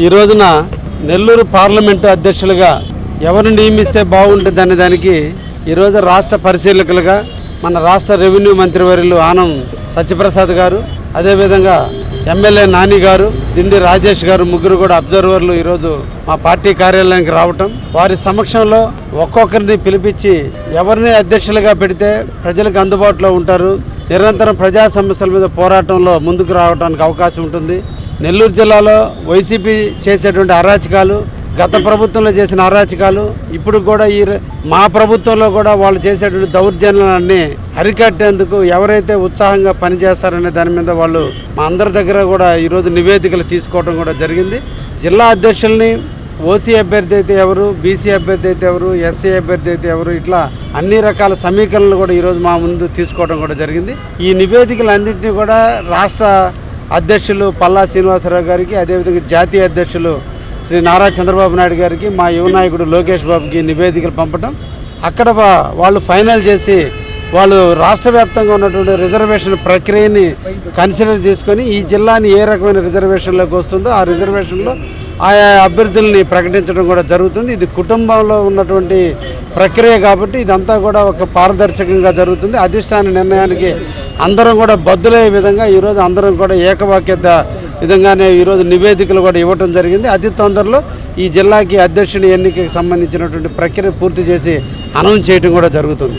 ఈ రోజున నెల్లూరు పార్లమెంటు అధ్యక్షులుగా ఎవరు నియమిస్తే బాగుంటుంది అనే దానికి ఈరోజు రాష్ట్ర పరిశీలకులుగా మన రాష్ట్ర రెవెన్యూ మంత్రివర్యులు ఆనం సత్యప్రసాద్ గారు అదేవిధంగా ఎమ్మెల్యే నాని గారు దిండి రాజేష్ గారు ముగ్గురు కూడా అబ్జర్వర్లు ఈరోజు మా పార్టీ కార్యాలయానికి రావటం. వారి సమక్షంలో ఒక్కొక్కరిని పిలిపించి ఎవరిని అధ్యక్షులుగా పెడితే ప్రజలకు అందుబాటులో ఉంటారు. నిరంతరం ప్రజా సమస్యల మీద పోరాటంలో ముందుకు రావడానికి అవకాశం ఉంటుంది. నెల్లూరు జిల్లాలో వైసీపీ చేసేటువంటి అరాచకాలు గత ప్రభుత్వంలో చేసిన అరాచకాలు ఇప్పుడు కూడా ఈ ర- మా ప్రభుత్వంలో కూడా వాళ్ళు చేసేటువంటి దౌర్జన్యాలన్నీ అరికట్టేందుకు ఎవరైతే ఉత్సాహంగా పనిచేస్తారనే దాని మీద వాళ్ళు మా అందరి దగ్గర కూడా ఈరోజు నివేదికలు తీసుకోవడం కూడా జరిగింది. జిల్లా అధ్యక్షుల్ని ఓసీ అభ్యర్థి అయితే ఎవరు బీసీ అభ్యర్థి అయితే ఎవరు ఎస్సీ అభ్యర్థి అయితే ఎవరు ఇట్లా అన్ని రకాల సమీకరణలు కూడా ఈరోజు మా ముందు తీసుకోవడం కూడా జరిగింది. ఈ నివేదికలు అన్నింటినీ కూడా రాష్ట్ర అధ్యక్షులు పల్లా శ్రీనివాసరావు గారికి అదేవిధంగా జాతీయ అధ్యక్షులు శ్రీ నారా చంద్రబాబు నాయుడు గారికి మా యువ నాయకుడు లోకేష్ బాబుకి నివేదికలు పంపడం అక్కడ వాళ్ళు ఫైనల్ చేసి వాళ్ళు రాష్ట్ర వ్యాప్తంగా ఉన్నటువంటి రిజర్వేషన్ ప్రక్రియని కన్సిడర్ చేసుకొని ఈ జిల్లాని ఏ రకమైన రిజర్వేషన్లోకి వస్తుందో ఆ రిజర్వేషన్లో ఆయా అభ్యర్థుల్ని ప్రకటించడం కూడా జరుగుతుంది. ఇది కుటుంబంలో ఉన్నటువంటి ప్రక్రియ కాబట్టి ఇదంతా కూడా ఒక పారదర్శకంగా జరుగుతుంది. అధిష్టాన నిర్ణయానికి అందరం కూడా బద్దులయ్యే విధంగా ఈరోజు అందరం కూడా ఏకవాక్యత విధంగానే ఈరోజు నివేదికలు కూడా ఇవ్వటం జరిగింది. అతి తొందరలో ఈ జిల్లాకి అధ్యక్షుని ఎన్నికకి సంబంధించినటువంటి ప్రక్రియ పూర్తి చేసి అనౌన్స్ చేయడం కూడా జరుగుతుంది.